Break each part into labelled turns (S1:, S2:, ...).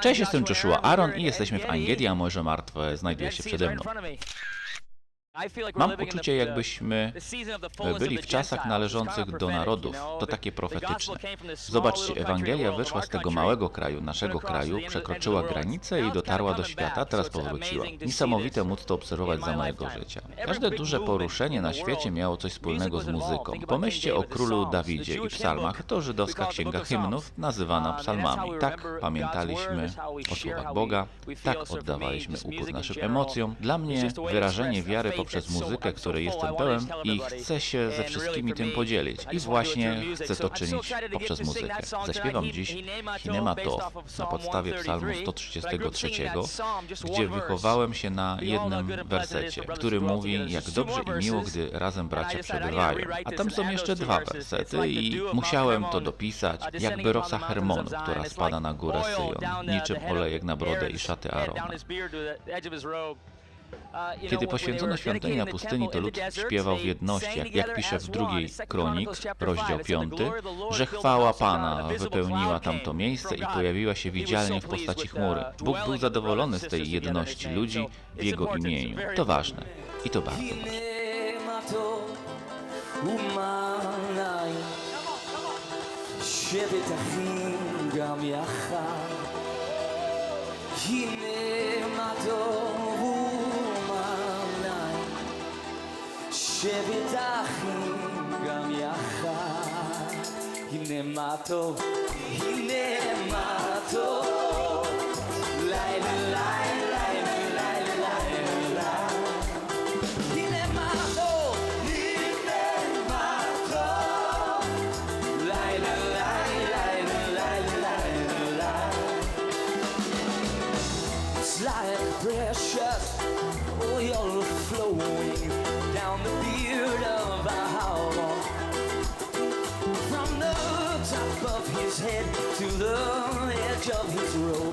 S1: Cześć, jestem Joshua Aaron i jesteśmy w Angeli, a Morze Martwe znajduje się przede mną. Mam uczucie, jakbyśmy byli w czasach należących do narodów. To takie profetyczne. Zobaczcie, Ewangelia wyszła z tego małego kraju, naszego kraju, przekroczyła granicę i dotarła do świata, teraz powróciła. Niesamowite móc to obserwować za mojego życia. Każde duże poruszenie na świecie miało coś wspólnego z muzyką. Pomyślcie o królu Dawidzie i psalmach, to żydowska księga hymnów, nazywana psalmami. Tak pamiętaliśmy o słowach Boga, tak oddawaliśmy upór naszym emocjom. Dla mnie wyrażenie wiary poprzez muzykę, której jestem pełen i chcę się ze wszystkimi tym podzielić. I właśnie chcę to czynić poprzez muzykę. Zaśpiewam dziś Hinema to na podstawie psalmu 133, gdzie wychowałem się na jednym wersecie, który mówi, jak dobrze i miło, gdy razem bracia przebywają. A tam są jeszcze dwa wersety i musiałem to dopisać, jakby rosa Hermonu, która spada na górę Syjon, niczym olejek na brodę i szaty Arona. Kiedy poświęcono świątynię na pustyni, to lud śpiewał w jedności, jak, jak pisze w drugiej kronik, rozdział 5, że chwała Pana wypełniła tamto miejsce i pojawiła się widzialnie w postaci chmury. Bóg był zadowolony z tej jedności ludzi w Jego imieniu. To ważne. I to bardzo ważne.
S2: שבת אחים גם יחד הנה מה טוב הנה מה טוב לילה לילה לילה לילה לילה הנה מה טוב, הנה מה טוב. לילה, לילה, לילה, לילה. It's like precious oil flowing down the beard of our From the top of his head to the edge of his robe.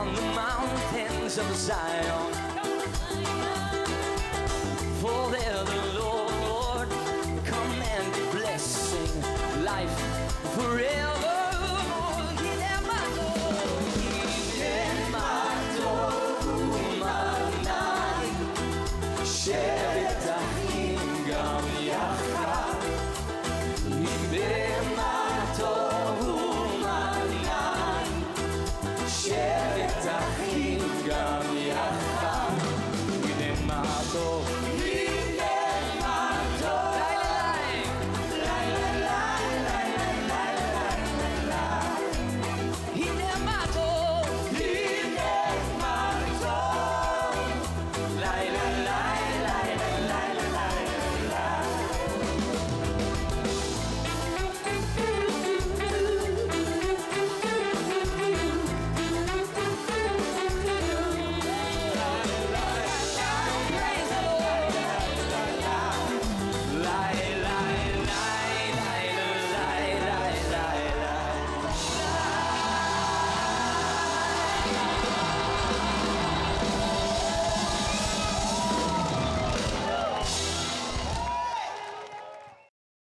S2: on the mountains of Zion. For there the Lord commanded blessing, life forever. He never goes. He never goes. Share.